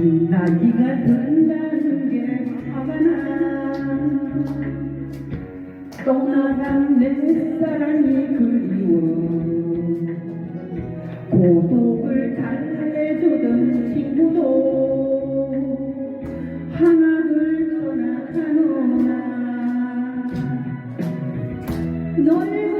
나기가 든다는 게 화가 나. 떠나간 내 사랑이 그리워. 고독을 달래주던 친구도 하나둘 떠나가노라 넓은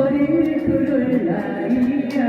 করে তুলাইয়া